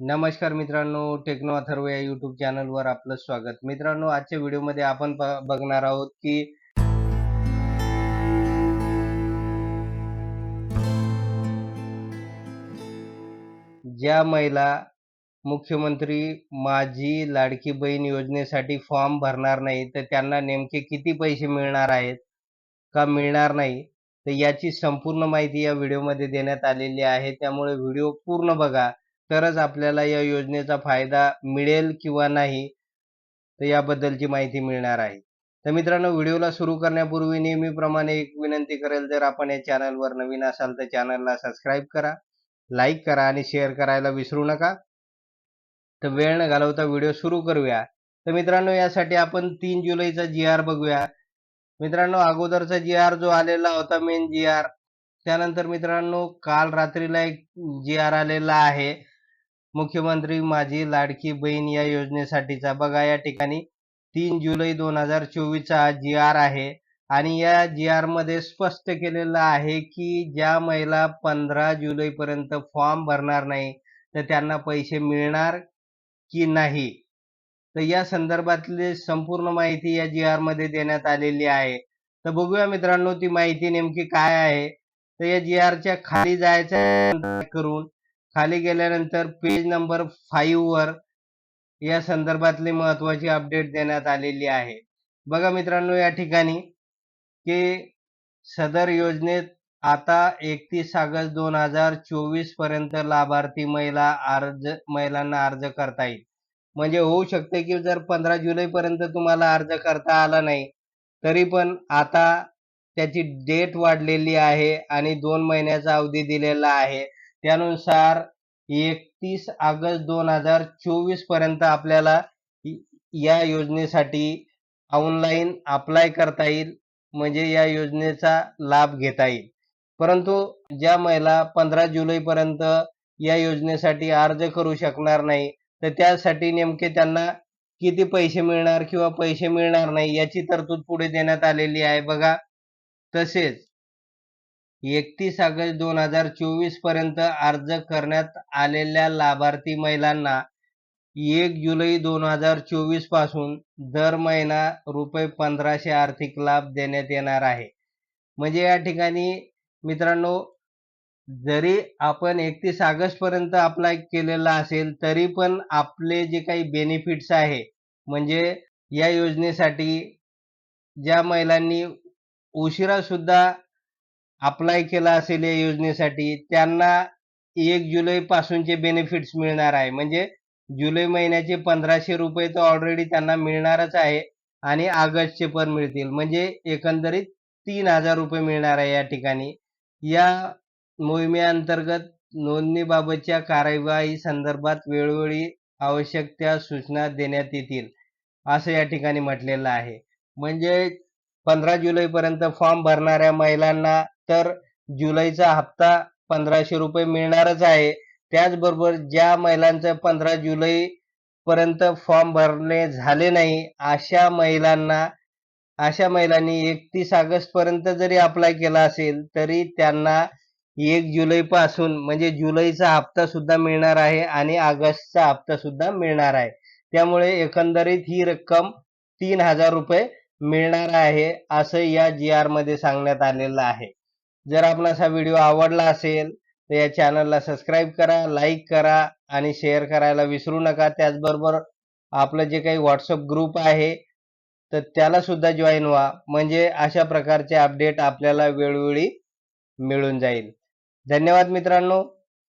नमस्कार मित्रांनो टेक्नो अथर्व या युट्यूब चॅनलवर आपलं स्वागत. मित्रांनो आजच्या व्हिडिओमध्ये आपण ब- बघणार आहोत की ज्या महिला मुख्यमंत्री माझी लाडकी बहीण योजनेसाठी फॉर्म भरणार नाही तर त्यांना नेमके किती पैसे मिळणार आहेत का मिळणार नाही तर याची संपूर्ण माहिती या व्हिडिओमध्ये देण्यात आलेली आहे. त्यामुळे व्हिडिओ पूर्ण बघा. तरच आपल्याला या योजनेचा फायदा मिळेल किंवा नाही तर याबद्दलची माहिती मिळणार आहे. तर मित्रांनो व्हिडिओला सुरू करण्यापूर्वी नेहमीप्रमाणे एक विनंती करेल जर आपण या चॅनलवर नवीन असाल तर चॅनलला सबस्क्राईब करा लाईक करा आणि शेअर करायला विसरू नका. तर वेळ न घालवता व्हिडिओ सुरू करूया. तर मित्रांनो यासाठी आपण तीन जुलैचा जी आर बघूया. मित्रांनो अगोदरचा जी आर जो आलेला होता मेन जी आर त्यानंतर मित्रांनो काल रात्रीला एक जी आर आलेला आहे. मुख्यमंत्री माझी लाडकी बहीण या योजनेसाठीचा. बघा या ठिकाणी तीन जुलै दोन हजार चोवीसचा हा जी आर आहे आणि या जी आरमध्ये स्पष्ट केलेलं आहे की ज्या महिला पंधरा जुलै पर्यंत फॉर्म भरणार नाही तर त्यांना पैसे मिळणार की नाही? तर या संदर्भातली संपूर्ण माहिती या जी आरमध्ये देण्यात आलेली आहे. तर बघूया मित्रांनो ती माहिती नेमकी काय आहे? तर या जी आरच्या खाली जायचं करून खाली गेल्यानंतर पेज नंबर फाईव्ह वर या संदर्भातली महत्वाची अपडेट देण्यात आलेली आहे. बघा मित्रांनो या ठिकाणी की सदर योजनेत आता एकतीस ऑगस्ट दोन हजार चोवीसपर्यंत लाभार्थी महिला अर्ज महिलांना अर्ज करता येईल. म्हणजे होऊ शकते की जर पंधरा जुलै पर्यंत तुम्हाला अर्ज करता आला नाही तरी पण आता त्याची डेट वाढलेली आहे आणि दोन महिन्याचा अवधी दिलेला आहे. त्यानुसार एकतीस ऑगस्ट दोन हजार चोवीसपर्यंत आपल्याला या योजनेसाठी ऑनलाईन अप्लाय करता येईल म्हणजे या योजनेचा लाभ घेता येईल. परंतु ज्या महिला पंधरा जुलै पर्यंत या योजनेसाठी अर्ज करू शकणार नाही तर त्यासाठी नेमके त्यांना किती पैसे मिळणार किंवा पैसे मिळणार नाही याची तरतूद पुढे देण्यात आलेली आहे. बघा तसेच एकतीस ऑगस्ट दोन हजार चोवीसपर्यंत अर्ज करण्यात आलेल्या लाभार्थी महिलांना एक जुलै दोन हजार चोवीसपासून दर महिना रुपये पंधराशे आर्थिक लाभ देण्यात येणार आहे. म्हणजे या ठिकाणी मित्रांनो जरी आपण एकतीस ऑगस्ट पर्यंत अप्लाय केलेला असेल तरी पण आपले जे काही बेनिफिट्स आहे म्हणजे या योजनेसाठी ज्या महिलांनी उशिरा सुद्धा अप्लाय केला असेल या योजनेसाठी त्यांना एक जुलै पासूनचे बेनिफिट्स मिळणार आहे. म्हणजे जुलै महिन्याचे पंधराशे रुपये तर ऑलरेडी त्यांना मिळणारच आहे आणि ऑगस्टचे पण मिळतील. म्हणजे एकंदरीत तीन हजार रुपये मिळणार आहे या ठिकाणी. या मोहिमेअंतर्गत नोंदणीबाबतच्या कार्यवाही संदर्भात वेळोवेळी आवश्यक त्या सूचना देण्यात येतील असं या ठिकाणी म्हटलेलं आहे. म्हणजे पंधरा जुलैपर्यंत फॉर्म भरणाऱ्या महिलांना तर जुलैचा हप्ता पंधराशे रुपये मिळणारच आहे. त्याचबरोबर ज्या महिलांचं पंधरा जुलै पर्यंत फॉर्म भरणे झाले नाही अशा महिलांना अशा महिलांनी एकतीस ऑगस्ट पर्यंत जरी अप्लाय केला असेल तरी त्यांना एक जुलैपासून म्हणजे जुलैचा हप्ता सुद्धा मिळणार आहे आणि ऑगस्टचा हप्ता सुद्धा मिळणार आहे. त्यामुळे एकंदरीत ही रक्कम तीन हजार रुपये मिळणार आहे असं या जी आरमध्ये सांगण्यात आलेलं आहे. जर आपणास हा व्हिडिओ आवडला असेल तर या चॅनलला सबस्क्राईब करा लाईक करा आणि शेअर करायला विसरू नका. त्याचबरोबर आपलं जे काही व्हॉट्सअप ग्रुप आहे तर त्याला सुद्धा जॉईन व्हा. म्हणजे अशा प्रकारचे अपडेट आपल्याला वेळोवेळी मिळून जाईल. धन्यवाद मित्रांनो.